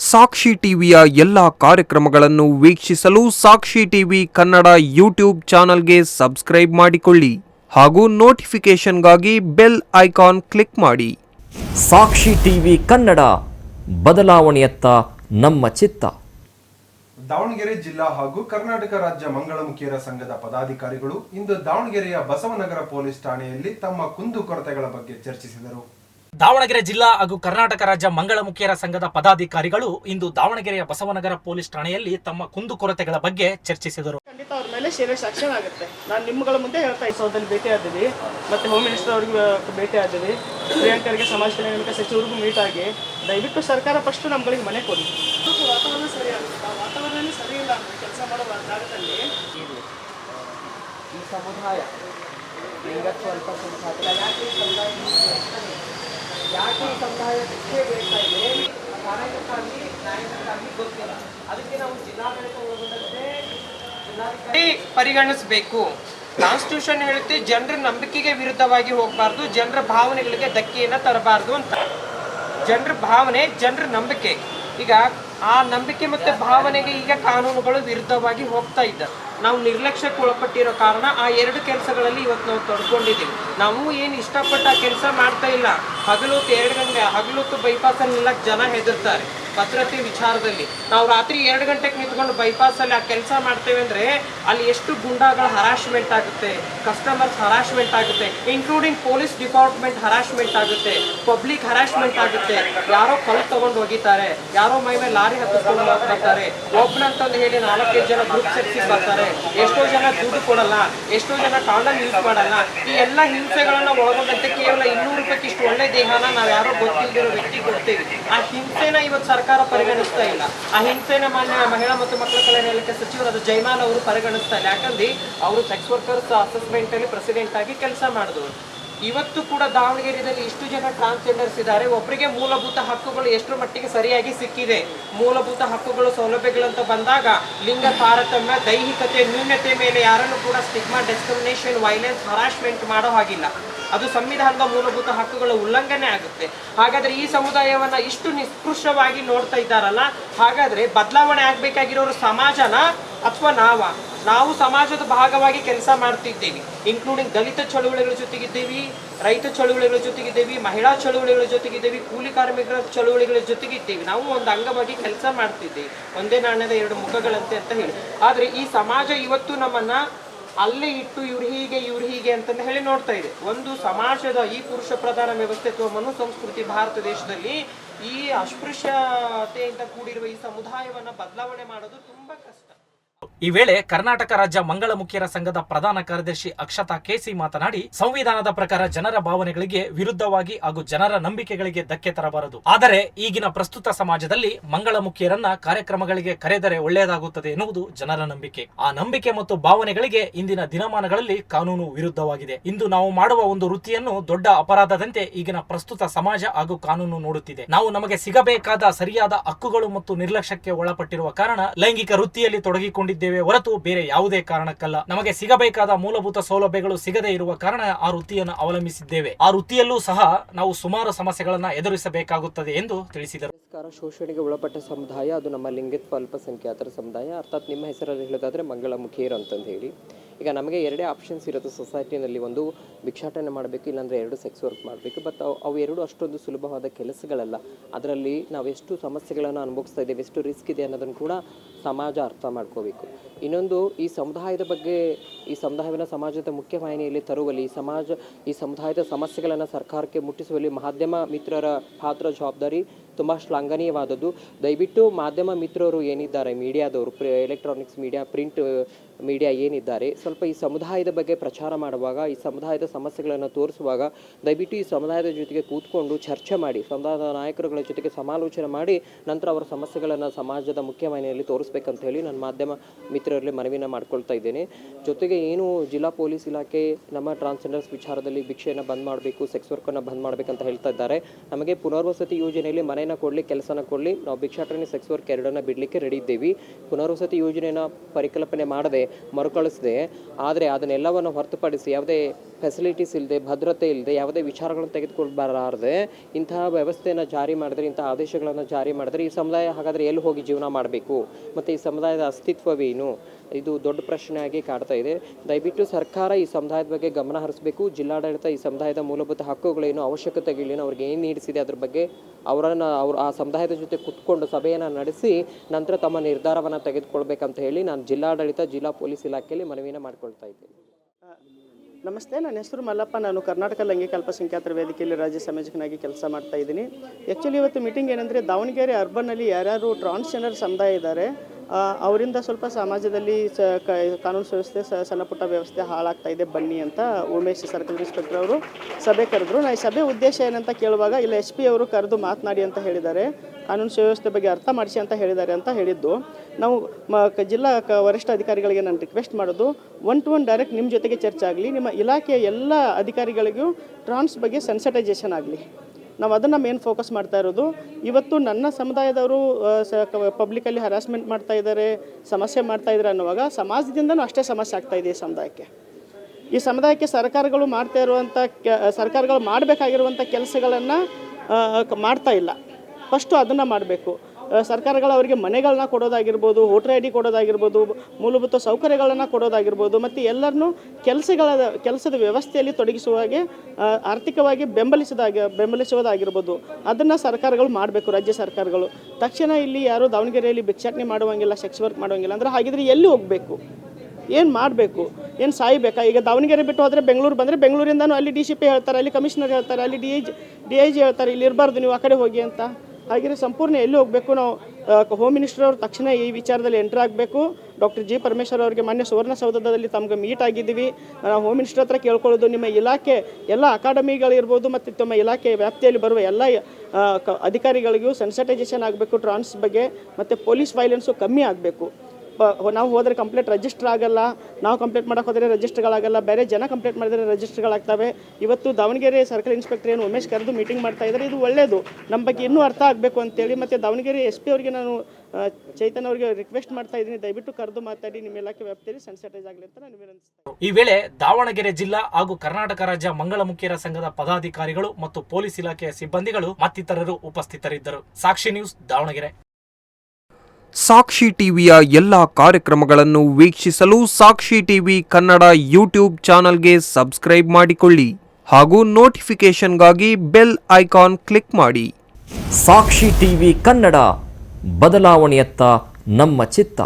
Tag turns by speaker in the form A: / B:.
A: ಸಾಕ್ಷಿ ಟಿವಿಯ ಎಲ್ಲ ಕಾರ್ಯಕ್ರಮಗಳನ್ನು ವೀಕ್ಷಿಸಲು ಸಾಕ್ಷಿ ಟಿವಿ ಕನ್ನಡ ಯೂಟ್ಯೂಬ್ ಚಾನಲ್ಗೆ ಸಬ್ಸ್ಕ್ರೈಬ್ ಮಾಡಿಕೊಳ್ಳಿ ಹಾಗೂ ನೋಟಿಫಿಕೇಷನ್ಗಾಗಿ ಬೆಲ್ ಐಕಾನ್ ಕ್ಲಿಕ್ ಮಾಡಿ.
B: ಸಾಕ್ಷಿ ಟಿವಿ ಕನ್ನಡ ಬದಲಾವಣೆಯತ್ತ ನಮ್ಮ ಚಿತ್ತ.
C: ದಾವಣಗೆರೆ ಜಿಲ್ಲಾ ಹಾಗೂ ಕರ್ನಾಟಕ ರಾಜ್ಯ ಮಂಗಳಮುಖಿಯರ ಸಂಘದ ಪದಾಧಿಕಾರಿಗಳು ಇಂದು ದಾವಣಗೆರೆಯ ಬಸವನಗರ ಪೊಲೀಸ್ ಠಾಣೆಯಲ್ಲಿ ತಮ್ಮ ಕುಂದುಕೊರತೆಗಳ ಬಗ್ಗೆ ಚರ್ಚಿಸಿದರು.
D: ದಾವಣಗೆರೆ ಜಿಲ್ಲಾ ಹಾಗೂ ಕರ್ನಾಟಕ ರಾಜ್ಯ ಮಂಗಳಮುಖಿಯರ ಸಂಘದ ಪದಾಧಿಕಾರಿಗಳು ಇಂದು ದಾವಣಗೆರೆಯ ಬಸವನಗರ ಪೊಲೀಸ್ ಠಾಣೆಯಲ್ಲಿ ತಮ್ಮ ಕುಂದುಕೊರತೆಗಳ ಬಗ್ಗೆ ಚರ್ಚಿಸಿದರು.
E: ಖಂಡಿತ ಅವ್ರ ಮೇಲೆ ಸೀರಿಯಸ್ ಆಕ್ಷನ್ ಆಗುತ್ತೆ ನಾನು ನಿಮ್ಮಗಳ ಮುಂದೆ ಹೇಳ್ತಾ ಈ ಸೌದಲ್ಲಿ ಭೇಟಿ ಆದ್ದೀವಿ ಮತ್ತೆ ಹೋಮ್ ಮಿನಿಸ್ಟರ್ ಅವ್ರಿಗೆ ಭೇಟಿ ಆದ್ದೀವಿ ಪ್ರಿಯಾಂಕರಿಗೆ ಸಮಾಜ ಕಲ್ಯಾಣ ಸಚಿವರಿಗೂ ಮೀಟ್ ಆಗಿ ದಯವಿಟ್ಟು ಸರ್ಕಾರ ಫಸ್ಟ್ ನಮ್ಗಳಿಗೆ ಮನೆ ಕೊಡಿ. ವಾತಾವರಣ ಸರಿ ಆಗುತ್ತೆ? ಆ ವಾತಾವರಣನೇ ಸರಿ ಇಲ್ಲ ಕೆಲಸ ಮಾಡೋ ಜಾಗದಲ್ಲಿ?
F: ಈ ಸಮುದಾಯ ಲಿಂಗತ್ವ ಈ ಸಮುದಾಯ ಶಿಕ್ಷೆ ಬೇಡ್ತಾ ಇದೆ? ಕಾರಣಕ್ಕಾಗಿ ನ್ಯಾಯಕ್ಕಾಗಿ ಗೊತ್ತಿಲ್ಲ. ಅದಕ್ಕೆ ನಾವು ಜಿಲ್ಲಾಡಳಿತ ಒಳಗೊಂಡಂತೆ ಪರಿಗಣಿಸಬೇಕು. ಕಾನ್ಸ್ಟಿಟ್ಯೂಷನ್ ಹೇಳುತ್ತೆ, ಜನರ ನಂಬಿಕೆಗೆ ವಿರುದ್ಧವಾಗಿ ಹೋಗಬಾರ್ದು, ಜನರ ಭಾವನೆಗಳಿಗೆ ಧಕ್ಕೆಯನ್ನು ತರಬಾರ್ದು ಅಂತ. ಜನರ ಭಾವನೆ, ಜನರ ನಂಬಿಕೆ. ಈಗ ಆ ನಂಬಿಕೆ ಮತ್ತೆ ಭಾವನೆಗೆ ಈಗ ಕಾನೂನುಗಳು ವಿರುದ್ಧವಾಗಿ ಹೋಗ್ತಾ ಇದ್ದಾರೆ ನಾವು ನಿರ್ಲಕ್ಷ್ಯಕ್ಕೆ ಒಳಪಟ್ಟಿರೋ ಕಾರಣ ಆ ಎರಡು ಕೆಲಸಗಳಲ್ಲಿ ಇವತ್ತು ನಾವು ತೊಡ್ಕೊಂಡಿದ್ದೀವಿ. ನಾವು ಏನು ಇಷ್ಟಪಟ್ಟ ಕೆಲಸ ಮಾಡ್ತಾ ಇಲ್ಲ. ಹಗಲೊತ್ತು ಎರಡು ಗಂಟೆ, ಹಗಲೊತ್ತು ಬೈಪಾಸಲ್ಲಿ ನಿಲ್ಲಕ್ಕೆ ಜನ ಹೆದರ್ತಾರೆ. ಭದ್ರತೆ ವಿಚಾರದಲ್ಲಿ. ನಾವು ರಾತ್ರಿ ಎರಡು ಗಂಟೆಗೆ ನಿಂತ್ಕೊಂಡು ಬೈಪಾಸಲ್ಲಿ ಆ ಕೆಲಸ ಮಾಡ್ತೇವೆ ಅಂದರೆ ಅಲ್ಲಿ ಎಷ್ಟು ಗುಂಡಾಗಳ ಹರಾಶ್ಮೆಂಟ್ ಆಗುತ್ತೆ ಕಸ್ಟಮರ್ಸ್ ಹರಾಶ್ಮೆಂಟ್ ಆಗುತ್ತೆ ಇನ್ಕ್ಲೂಡಿಂಗ್ ಪೊಲೀಸ್ ಡಿಪಾರ್ಟ್ಮೆಂಟ್ ಹರಾಶ್ಮೆಂಟ್ ಆಗುತ್ತೆ ಪಬ್ಲಿಕ್ ಹರಾಶ್ಮೆಂಟ್ ಆಗುತ್ತೆ. ಯಾರೋ ಕಲ್ ತಗೊಂಡು ಹೋಗಿದ್ದಾರೆ, ಯಾರೋ ಮೈ ಮೇಲೆ ಲಾರಿ ಹತ್ತಿಸ್ಕೊಂಡು ಬರ್ತಾರೆ ಒಬ್ಬನಂತಂದು ಹೇಳಿ ನಾಲ್ಕೈದು ಜನ ಗ್ರೂಪ್ ಸೆಕ್ಸಿ ಬರ್ತಾರೆ. ಎಷ್ಟೋ ಜನ ದುಡ್ಡು ಕೊಡಲ್ಲ, ಎಷ್ಟೋ ಜನ ಕಾಂಡನ್ ಯೂಸ್ ಮಾಡಲ್ಲ. ಈ ಎಲ್ಲ ಹಿಂಸೆಗಳನ್ನ ಒಳಗೊಂಡಂತೆ ಕೇವಲ ಇನ್ನೂರು ರೂಪಾಯಿಗೆ ಇಷ್ಟು ಒಳ್ಳೆ ದೇಹನ ನಾವು ಯಾರೋ ಗೊತ್ತಿಲ್ಲದಿರೋ ವ್ಯಕ್ತಿ ಕೊಡ್ತೀವಿ. ಆ ಹಿಂಸೆನ ಇವತ್ತು ಸರ್ಕಾರ ಪರಿಗಣಿಸ್ತಾ ಇಲ್ಲ. ಆ ಮಾನ್ಯ ಮಹಿಳಾ ಮತ್ತು ಮಕ್ಕಳ ಕಲ್ಯಾಣ ಇಲಾಖೆ ಸಚಿವರಾದ ಜೈಮಾನ್ ಅವರು ಪರಿಗಣಿಸ್ತಾ ಇಲ್ಲ. ಯಾಕಂದ್ರೆ ಅವರು ಸೆಕ್ಸ್ ವರ್ಕರ್ಸ್ ಅಸೆಸ್ಮೆಂಟ್ ಅಲ್ಲಿ ಪ್ರೆಸಿಡೆಂಟ್ ಆಗಿ ಕೆಲಸ ಮಾಡಿದವರು ಇವತ್ತು ಕೂಡ ದಾವಣಗೆರೆಯಲ್ಲಿ ಇಷ್ಟು ಜನ ಟ್ರಾನ್ಸ್ಜೆಂಡರ್ಸ್ ಇದ್ದಾರೆ. ಒಬ್ಬರಿಗೆ ಮೂಲಭೂತ ಹಕ್ಕುಗಳು ಎಷ್ಟು ಮಟ್ಟಿಗೆ ಸರಿಯಾಗಿ ಸಿಕ್ಕಿದೆ? ಮೂಲಭೂತ ಹಕ್ಕುಗಳು ಸೌಲಭ್ಯಗಳಂತ ಬಂದಾಗ ಲಿಂಗ ತಾರತಮ್ಯ, ದೈಹಿಕತೆ, ನ್ಯೂನತೆ ಮೇಲೆ ಯಾರನ್ನು ಕೂಡ ಸ್ಟಿಗ್ಮಾ ಡಿಸ್ಕ್ರಿಮಿನೇಷನ್ ವೈಲೆನ್ಸ್ ಹರಾಶ್ಮೆಂಟ್ ಮಾಡೋ ಹಾಗಿಲ್ಲ. ಅದು ಸಂವಿಧಾನದ ಮೂಲಭೂತ ಹಕ್ಕುಗಳ ಉಲ್ಲಂಘನೆ ಆಗುತ್ತೆ. ಹಾಗಾದ್ರೆ ಈ ಸಮುದಾಯವನ್ನ ಇಷ್ಟು ನಿಷ್ಕೃಷ್ಟವಾಗಿ ನೋಡ್ತಾ ಇದ್ದಾರಲ್ಲ, ಹಾಗಾದ್ರೆ ಬದಲಾವಣೆ ಆಗ್ಬೇಕಾಗಿರೋರು ಸಮಾಜನ ಅಥವಾ ನಾವ? ನಾವು ಸಮಾಜದ ಭಾಗವಾಗಿ ಕೆಲಸ ಮಾಡ್ತಿದ್ದೀವಿ. ಇನ್ಕ್ಲೂಡಿಂಗ್ ದಲಿತ ಚಳುವಳಿಗಳ ಜೊತೆಗಿದ್ದೀವಿ, ರೈತ ಚಳುವಳಿಗಳ ಜೊತೆಗಿದ್ದೀವಿ, ಮಹಿಳಾ ಚಳುವಳಿಗಳ ಜೊತೆಗಿದ್ದೀವಿ, ಕೂಲಿ ಕಾರ್ಮಿಕರ ಚಳುವಳಿಗಳ ಜೊತೆಗಿದ್ದೀವಿ. ನಾವು ಒಂದು ಅಂಗವಾಗಿ ಕೆಲಸ ಮಾಡ್ತಿದ್ದೀವಿ. ಒಂದೇ ನಾಣ್ಯದ ಎರಡು ಮುಖಗಳಂತೆ ಅಂತ ಹೇಳಿ. ಆದ್ರೆ ಈ ಸಮಾಜ ಇವತ್ತು ನಮ್ಮನ್ನ ಅಲ್ಲೇ ಇಟ್ಟು ಇವ್ರು ಹೀಗೆ ಇವ್ರು ಹೀಗೆ ಅಂತಂದು ಹೇಳಿ ನೋಡ್ತಾ ಇದೆ. ಒಂದು ಸಮಾಜದ ಈ ಪುರುಷ ಪ್ರಧಾನ ವ್ಯವಸ್ಥೆ ಅಥವಾ ಸಂಸ್ಕೃತಿ ಭಾರತ ದೇಶದಲ್ಲಿ ಈ ಅಸ್ಪೃಶ್ಯತೆಯಿಂದ ಕೂಡಿರುವ ಈ ಸಮುದಾಯವನ್ನ ಬದಲಾವಣೆ ಮಾಡೋದು ತುಂಬಾ ಕಷ್ಟ.
D: ಈ ವೇಳೆ ಕರ್ನಾಟಕ ರಾಜ್ಯ ಮಂಗಳಮುಖಿಯರ ಸಂಘದ ಪ್ರಧಾನ ಕಾರ್ಯದರ್ಶಿ ಅಕ್ಷತಾ ಕೆಸಿ ಮಾತನಾಡಿ, ಸಂವಿಧಾನದ ಪ್ರಕಾರ ಜನರ ಭಾವನೆಗಳಿಗೆ ವಿರುದ್ಧವಾಗಿ ಹಾಗೂ ಜನರ ನಂಬಿಕೆಗಳಿಗೆ ಧಕ್ಕೆ ತರಬಾರದು. ಆದರೆ ಈಗಿನ ಪ್ರಸ್ತುತ ಸಮಾಜದಲ್ಲಿ ಮಂಗಳಮುಖಿಯರನ್ನ ಕಾರ್ಯಕ್ರಮಗಳಿಗೆ ಕರೆದರೆ ಒಳ್ಳೆಯದಾಗುತ್ತದೆ ಎನ್ನುವುದು ಜನರ ನಂಬಿಕೆ. ಆ ನಂಬಿಕೆ ಮತ್ತು ಭಾವನೆಗಳಿಗೆ ಇಂದಿನ ದಿನಮಾನಗಳಲ್ಲಿ ಕಾನೂನು ವಿರುದ್ಧವಾಗಿದೆ. ಇಂದು ನಾವು ಮಾಡುವ ಒಂದು ವೃತ್ತಿಯನ್ನು ದೊಡ್ಡ ಅಪರಾಧದಂತೆ ಈಗಿನ ಪ್ರಸ್ತುತ ಸಮಾಜ ಹಾಗೂ ಕಾನೂನು ನೋಡುತ್ತಿದೆ. ನಾವು ನಮಗೆ ಸಿಗಬೇಕಾದ ಸರಿಯಾದ ಹಕ್ಕುಗಳು ಮತ್ತು ನಿರ್ಲಕ್ಷ್ಯಕ್ಕೆ ಒಳಪಟ್ಟಿರುವ ಕಾರಣ ಲೈಂಗಿಕ ವೃತ್ತಿಯಲ್ಲಿ ತೊಡಗಿಕೊಂಡಿದ್ದೇವೆ. ಹೊರತು ಬೇರೆ ಯಾವುದೇ ಕಾರಣಕ್ಕಲ್ಲ. ನಮಗೆ ಸಿಗಬೇಕಾದ ಮೂಲಭೂತ ಸೌಲಭ್ಯಗಳು ಸಿಗದೇ ಇರುವ ಕಾರಣ ಆ ವೃತ್ತಿಯನ್ನು ಅವಲಂಬಿಸಿದ್ದೇವೆ. ಆ ವೃತ್ತಿಯಲ್ಲೂ ಸಹ ನಾವು ಸುಮಾರು ಸಮಸ್ಯೆಗಳನ್ನು ಎದುರಿಸಬೇಕಾಗುತ್ತದೆ ಎಂದು ತಿಳಿಸಿದರು.
F: ಶೋಷಣೆಗೆ ಒಳಪಟ್ಟ ಸಮುದಾಯ, ಅದು ನಮ್ಮ ಲಿಂಗತ್ವ ಅಲ್ಪಸಂಖ್ಯಾತರ ಸಮುದಾಯ. ಅರ್ಥಾತ್ ನಿಮ್ಮ ಹೆಸರಲ್ಲಿ ಹೇಳೋದಾದ್ರೆ ಮಂಗಳಮುಖಿಯರು ಅಂತಂದು ಹೇಳಿ. ಈಗ ನಮಗೆ ಎರಡೇ ಆಪ್ಷನ್ಸ್ ಇರೋದು ಸೊಸೈಟಿನಲ್ಲಿ ಒಂದು ಭಿಕ್ಷಾಟನೆ ಮಾಡಬೇಕು, ಇಲ್ಲಾಂದರೆ ಎರಡು ಸೆಕ್ಸ್ ವರ್ಕ್ ಮಾಡಬೇಕು. ಬಟ್ ಅವು ಅವು ಎರಡು ಅಷ್ಟೊಂದು ಸುಲಭವಾದ ಕೆಲಸಗಳಲ್ಲ. ಅದರಲ್ಲಿ ನಾವು ಎಷ್ಟು ಸಮಸ್ಯೆಗಳನ್ನು ಅನುಭವಿಸ್ತಾ ಇದ್ದೇವೆ, ಎಷ್ಟು ರಿಸ್ಕ್ ಇದೆ ಅನ್ನೋದನ್ನು ಕೂಡ ಸಮಾಜ ಅರ್ಥ ಮಾಡ್ಕೋಬೇಕು. ಇನ್ನೊಂದು, ಈ ಸಮುದಾಯದ ಬಗ್ಗೆ, ಈ ಸಮುದಾಯವನ್ನು ಸಮಾಜದ ಮುಖ್ಯವಾಹಿನಿಯಲ್ಲಿ ತರುವಲ್ಲಿ, ಈ ಸಮಾಜ, ಈ ಸಮುದಾಯದ ಸಮಸ್ಯೆಗಳನ್ನು ಸರ್ಕಾರಕ್ಕೆ ಮುಟ್ಟಿಸುವಲ್ಲಿ ಮಾಧ್ಯಮ ಮಿತ್ರರ ಪಾತ್ರ ಜವಾಬ್ದಾರಿ ತುಂಬ ಶ್ಲಾಘನೀಯವಾದದ್ದು. ದಯವಿಟ್ಟು ಮಾಧ್ಯಮ ಮಿತ್ರರು ಏನಿದ್ದಾರೆ, ಮೀಡಿಯಾದವರು, ಎಲೆಕ್ಟ್ರಾನಿಕ್ಸ್ ಮೀಡಿಯಾ, ಪ್ರಿಂಟ್ ಮೀಡಿಯಾ ಏನಿದ್ದಾರೆ, ಸ್ವಲ್ಪ ಈ ಸಮುದಾಯದ ಬಗ್ಗೆ ಪ್ರಚಾರ ಮಾಡುವಾಗ, ಈ ಸಮುದಾಯದ ಸಮಸ್ಯೆಗಳನ್ನು ತೋರಿಸುವಾಗ ದಯವಿಟ್ಟು ಈ ಸಮುದಾಯದ ಜೊತೆಗೆ ಕೂತ್ಕೊಂಡು ಚರ್ಚೆ ಮಾಡಿ, ಸಮುದಾಯದ ನಾಯಕರುಗಳ ಜೊತೆಗೆ ಸಮಾಲೋಚನೆ ಮಾಡಿ, ನಂತರ ಅವರ ಸಮಸ್ಯೆಗಳನ್ನು ಸಮಾಜದ ಮುಖ್ಯವಾಹಿನಿಯಲ್ಲಿ ತೋರಿಸ್ಬೇಕಂತ ಹೇಳಿ ನನ್ನ ಮಾಧ್ಯಮ ಮಿತ್ರರಲ್ಲಿ ಮನವಿನ ಮಾಡ್ಕೊಳ್ತಾ ಇದ್ದೇನೆ. ಜೊತೆಗೆ ಏನು ಜಿಲ್ಲಾ ಪೊಲೀಸ್ ಇಲಾಖೆ ನಮ್ಮ ಟ್ರಾನ್ಸ್ಜೆಂಡರ್ಸ್ ವಿಚಾರದಲ್ಲಿ ಭಿಕ್ಷೆಯನ್ನು ಬಂದ್ ಮಾಡಬೇಕು ಸೆಕ್ಸ್ ವರ್ಕನ್ನು ಬಂದ್ ಮಾಡಬೇಕಂತ ಹೇಳ್ತಾ ಇದ್ದಾರೆ. ನಮಗೆ ಪುನರ್ವಸತಿ ಯೋಜನೆಯಲ್ಲಿ ಮನೆಯನ್ನು ಕೊಡಲಿ, ಕೆಲಸನ ಕೊಡಲಿ, ನಾವು ಭಿಕ್ಷಾಟನೆ ಸೆಕ್ಸ್ ವರ್ಕ್ ಎರಡನ್ನ ಬಿಡಲಿಕ್ಕೆ ರೆಡಿ ಇದ್ದೀವಿ. ಪುನರ್ವಸತಿ ಯೋಜನೆಯನ್ನು ಪರಿಕಲ್ಪನೆ ಮಾಡದೆ ಮರುಕಳಿಸದೆ. ಆದರೆ ಅದನ್ನೆಲ್ಲವನ್ನು ಹೊರತುಪಡಿಸಿ ಯಾವುದೇ ಫೆಸಿಲಿಟೀಸ್ ಇಲ್ಲದೆ ಭದ್ರತೆ ಇಲ್ಲದೆ ಯಾವುದೇ ವಿಚಾರಗಳನ್ನು ತೆಗೆದುಕೊಂಡು ಬರಲಾರದೆ ಇಂತಹ ವ್ಯವಸ್ಥೆಯನ್ನು ಜಾರಿ ಮಾಡಿದ್ರೆ, ಇಂತಹ ಆದೇಶಗಳನ್ನು ಜಾರಿ ಮಾಡಿದ್ರೆ ಈ ಸಮುದಾಯ ಹಾಗಾದರೆ ಎಲ್ಲಿ ಹೋಗಿ ಜೀವನ ಮಾಡಬೇಕು? ಮತ್ತು ಈ ಸಮುದಾಯದ ಅಸ್ತಿತ್ವವೇನು? ಇದು ದೊಡ್ಡ ಪ್ರಶ್ನೆಯಾಗಿ ಕಾಡ್ತಾ ಇದೆ. ದಯವಿಟ್ಟು ಸರ್ಕಾರ ಈ ಸಮುದಾಯದ ಬಗ್ಗೆ ಗಮನ ಹರಿಸಬೇಕು. ಜಿಲ್ಲಾಡಳಿತ ಈ ಸಮುದಾಯದ ಮೂಲಭೂತ ಹಕ್ಕುಗಳೇನು ಅವಶ್ಯಕತೆಗಳೇನು ಅವ್ರಿಗೆ ಏನು ನೀಡಿಸಿದೆ ಅದ್ರ ಬಗ್ಗೆ ಅವರನ್ನು ಅವ್ರು ಆ ಸಮುದಾಯದ ಜೊತೆ ಕುತ್ಕೊಂಡು ಸಭೆಯನ್ನು ನಡೆಸಿ ನಂತರ ತಮ್ಮ ನಿರ್ಧಾರವನ್ನು ತೆಗೆದುಕೊಳ್ಬೇಕಂತ ಹೇಳಿ ನಾನು ಜಿಲ್ಲಾಡಳಿತ, ಜಿಲ್ಲಾ ಪೊಲೀಸ್ ಇಲಾಖೆಯಲ್ಲಿ ಮನವಿಯನ್ನು ಮಾಡಿಕೊಳ್ತಾ ಇದ್ದೀನಿ.
E: ನಮಸ್ತೆ, ನನ್ನ ಹೆಸರು ಮಲ್ಲಪ್ಪ. ನಾನು ಕರ್ನಾಟಕ ಲೈಂಗಿಕ ಅಲ್ಪಸಂಖ್ಯಾತರ ವೇದಿಕೆಯಲ್ಲಿ ರಾಜ್ಯ ಸಂಯೋಜಕನಾಗಿ ಕೆಲಸ ಮಾಡ್ತಾ ಇದ್ದೀನಿ. ಆ್ಯಕ್ಚುಲಿ ಇವತ್ತು ಮೀಟಿಂಗ್ ಏನಂದರೆ ದಾವಣಗೆರೆ ಅರ್ಬನ್ನಲ್ಲಿ ಯಾರ್ಯಾರು ಟ್ರಾನ್ಸ್ಜೆಂಡರ್ ಸಮುದಾಯ ಇದ್ದಾರೆ ಅವರಿಂದ ಸ್ವಲ್ಪ ಸಮಾಜದಲ್ಲಿ ಸ ಕಾನೂನು ಸುವ್ಯವಸ್ಥೆ, ಸ ಸಣ್ಣ ಪುಟ್ಟ ವ್ಯವಸ್ಥೆ ಹಾಳಾಗ್ತಾ ಇದೆ, ಬನ್ನಿ ಅಂತ ಉಮೇಶ್ ಸರ್ಕಲ್ ಇನ್ಸ್ಪೆಕ್ಟರ್ ಅವರು ಸಭೆ ಕರೆದ್ರು. ನಾ ಈ ಸಭೆ ಉದ್ದೇಶ ಏನಂತ ಕೇಳುವಾಗ ಇಲ್ಲ, ಎಸ್ ಪಿ ಅವರು ಕರೆದು ಮಾತನಾಡಿ ಅಂತ ಹೇಳಿದ್ದಾರೆ. ಕಾನೂನು ಸುವ್ಯವಸ್ಥೆ ಬಗ್ಗೆ ಅರ್ಥ ಮಾಡಿಸಿ ಅಂತ ಹೇಳಿದ್ದಾರೆ ಅಂತ ಹೇಳಿದ್ದು. ನಾವು ಮ ಜಿಲ್ಲಾ ಕ, ವರಿಷ್ಠ ಅಧಿಕಾರಿಗಳಿಗೆ ನಾನು ರಿಕ್ವೆಸ್ಟ್ ಮಾಡೋದು ಒನ್ ಟು ಒನ್ ಡೈರೆಕ್ಟ್ ನಿಮ್ಮ ಜೊತೆಗೆ ಚರ್ಚೆ ಆಗಲಿ, ನಿಮ್ಮ ಇಲಾಖೆಯ ಎಲ್ಲ ಅಧಿಕಾರಿಗಳಿಗೂ ಟ್ರಾನ್ಸ್ ಬಗ್ಗೆ ಸೆನ್ಸಟೈಸೇಷನ್ ಆಗಲಿ. ನಾವು ಅದನ್ನು ಮೇನ್ ಫೋಕಸ್ ಮಾಡ್ತಾ ಇರೋದು. ಇವತ್ತು ನನ್ನ ಸಮುದಾಯದವರು ಪಬ್ಲಿಕಲ್ಲಿ ಹರಾಸ್ಮೆಂಟ್ ಮಾಡ್ತಾ ಇದ್ದಾರೆ ಸಮಸ್ಯೆ ಮಾಡ್ತಾ ಇದ್ದಾರೆ ಅನ್ನುವಾಗ ಸಮಾಜದಿಂದನೂ ಅಷ್ಟೇ ಸಮಸ್ಯೆ ಆಗ್ತಾ ಇದೆ ಈ ಸಮುದಾಯಕ್ಕೆ. ಈ ಸಮುದಾಯಕ್ಕೆ ಸರ್ಕಾರಗಳು ಮಾಡ್ತಾ ಇರುವಂಥ ಸರ್ಕಾರಗಳು ಮಾಡಬೇಕಾಗಿರುವಂಥ ಕೆಲಸಗಳನ್ನು ಮಾಡ್ತಾ ಇಲ್ಲ. ಫಸ್ಟು ಅದನ್ನು ಮಾಡಬೇಕು. ಸರ್ಕಾರಗಳು ಅವರಿಗೆ ಮನೆಗಳನ್ನ ಕೊಡೋದಾಗಿರ್ಬೋದು, ವೋಟರ್ ಐ ಡಿ ಕೊಡೋದಾಗಿರ್ಬೋದು, ಮೂಲಭೂತ ಸೌಕರ್ಯಗಳನ್ನು ಕೊಡೋದಾಗಿರ್ಬೋದು, ಮತ್ತು ಎಲ್ಲರನ್ನೂ ಕೆಲಸಗಳ, ಕೆಲಸದ ವ್ಯವಸ್ಥೆಯಲ್ಲಿ ತೊಡಗಿಸುವ ಹಾಗೆ ಆರ್ಥಿಕವಾಗಿ ಬೆಂಬಲಿಸಿದಾಗ ಬೆಂಬಲಿಸುವುದಾಗಿರ್ಬೋದು. ಅದನ್ನು ಸರ್ಕಾರಗಳು ಮಾಡಬೇಕು, ರಾಜ್ಯ ಸರ್ಕಾರಗಳು. ತಕ್ಷಣ ಇಲ್ಲಿ ಯಾರು ದಾವಣಗೆರೆಯಲ್ಲಿ ಭಿಕ್ಷಾಟನೆ ಮಾಡುವಂಗಿಲ್ಲ, ಸೆಕ್ಸ್ ವರ್ಕ್ ಮಾಡುವಂಗಿಲ್ಲ ಅಂದರೆ ಹಾಗಿದ್ರೆ ಎಲ್ಲಿ ಹೋಗಬೇಕು? ಏನು ಮಾಡಬೇಕು? ಏನು ಸಾಯ್ಬೇಕಾ? ಈಗ ದಾವಣಗೆರೆ ಬಿಟ್ಟು ಹೋದರೆ ಬೆಂಗಳೂರು ಬಂದರೆ ಬೆಂಗಳೂರಿಂದನೂ ಅಲ್ಲಿ ಡಿ ಸಿ ಪಿ ಹೇಳ್ತಾರೆ, ಅಲ್ಲಿ ಕಮಿಷನರ್ ಹೇಳ್ತಾರೆ, ಅಲ್ಲಿ D I G D I G ಹೇಳ್ತಾರೆ, ಇಲ್ಲಿ ಇರಬಾರ್ದು ನೀವು ಆ ಕಡೆ ಹೋಗಿ ಅಂತ. ಹಾಗೆ ಸಂಪೂರ್ಣ ಎಲ್ಲಿ ಹೋಗಬೇಕು ನಾವು ಹೋಮ್ ಮಿನಿಸ್ಟರ್ ಅವರು ತಕ್ಷಣ ಈ ವಿಚಾರದಲ್ಲಿ ಎಂಟರ್ ಆಗಬೇಕು. ಡಾಕ್ಟರ್ ಜಿ ಪರಮೇಶ್ವರ್ ಅವರಿಗೆ ಮೊನ್ನೆ ಸುವರ್ಣಸೌಧದಲ್ಲಿ ತಮಗೆ ಮೀಟ್ ಆಗಿದ್ದೀವಿ. ನಾವು ಹೋಮ್ ಮಿನಿಸ್ಟರ್ ಹತ್ರ ಕೇಳ್ಕೊಳ್ಳೋದು ನಿಮ್ಮ ಇಲಾಖೆ, ಎಲ್ಲ ಅಕಾಡೆಮಿಗಳಿರ್ಬೋದು ಮತ್ತು ತಮ್ಮ ಇಲಾಖೆ ವ್ಯಾಪ್ತಿಯಲ್ಲಿ ಬರುವ ಎಲ್ಲ ಅಧಿಕಾರಿಗಳಿಗೂ ಸೆನ್ಸಟೈಸೇಷನ್ ಆಗಬೇಕು ಟ್ರಾನ್ಸ್ ಬಗ್ಗೆ, ಮತ್ತು ಪೊಲೀಸ್ ವೈಲೆನ್ಸು ಕಮ್ಮಿ ಆಗಬೇಕು. ನಾವು ಹೋದರೆ ಕಂಪ್ಲೇಂಟ್ ರಿಜಿಸ್ಟರ್ ಆಗಲ್ಲ, ನಾವು ಕಂಪ್ಲೇಂಟ್ ಮಾಡೋಕೆ ಹೋದರೆ ರಿಜಿಸ್ಟರ್ಗಳಾಗಲ್ಲ ಬೇರೆ ಜನ ಕಂಪ್ಲೇಂಟ್ ಮಾಡಿದರೆ ರಿಜಿಸ್ಟರ್ಗಳಾಗ್ತವೆ ಇವತ್ತು ದಾವಣಗೆರೆ ಸರ್ಕಲ್ ಇನ್ಸ್ಪೆಕ್ಟರ್ ಏನು ಉಮೇಶ್ ಕರೆದು ಮೀಟಿಂಗ್ ಮಾಡ್ತಾ ಇದ್ದಾರೆ. ಇದು ಒಳ್ಳೆಯದು ನಮ್ಮ ಬಗ್ಗೆ ಇನ್ನೂ ಅರ್ಥ ಆಗಬೇಕು ಅಂತೇಳಿ ಮತ್ತು ದಾವಣಗೆರೆ ಎಸ್ ಪಿ ಅವರಿಗೆ ನಾನು ಚೈತನ್ ಅವರಿಗೆ ರಿಕ್ವೆಸ್ಟ್ ಮಾಡ್ತಾ ಇದ್ದೀನಿ. ದಯವಿಟ್ಟು ಕರೆದು ಮಾತಾಡಿ, ನಿಮ್ಮ ಇಲಾಖೆ ವ್ಯಾಪ್ತಿಯಲ್ಲಿ ಸೆನ್ಸಿಟೈಸ್ ಆಗಲಿ ಅಂತ ನಾನು
D: ಈ ವೇಳೆ ದಾವಣಗೆರೆ ಜಿಲ್ಲಾ ಹಾಗೂ ಕರ್ನಾಟಕ ರಾಜ್ಯ ಮಂಗಳಮುಖಿಯರ ಸಂಘದ ಪದಾಧಿಕಾರಿಗಳು ಮತ್ತು ಪೊಲೀಸ್ ಇಲಾಖೆಯ ಸಿಬ್ಬಂದಿಗಳು ಮತ್ತಿತರರು ಉಪಸ್ಥಿತರಿದ್ದರು. ಸಾಕ್ಷಿ ನ್ಯೂಸ್ ದಾವಣಗೆರೆ.
A: ಸಾಕ್ಷಿ ಟಿವಿಯ ಎಲ್ಲ ಕಾರ್ಯಕ್ರಮಗಳನ್ನು ವೀಕ್ಷಿಸಲು ಸಾಕ್ಷಿ ಟಿವಿ ಕನ್ನಡ ಯೂಟ್ಯೂಬ್ ಚಾನಲ್ಗೆ ಸಬ್ಸ್ಕ್ರೈಬ್ ಮಾಡಿಕೊಳ್ಳಿ ಹಾಗೂ ನೋಟಿಫಿಕೇಷನ್ಗಾಗಿ ಬೆಲ್ ಐಕಾನ್ ಕ್ಲಿಕ್ ಮಾಡಿ.
B: ಸಾಕ್ಷಿ ಟಿವಿ ಕನ್ನಡ ಬದಲಾವಣೆಯತ್ತ ನಮ್ಮ ಚಿತ್ತ.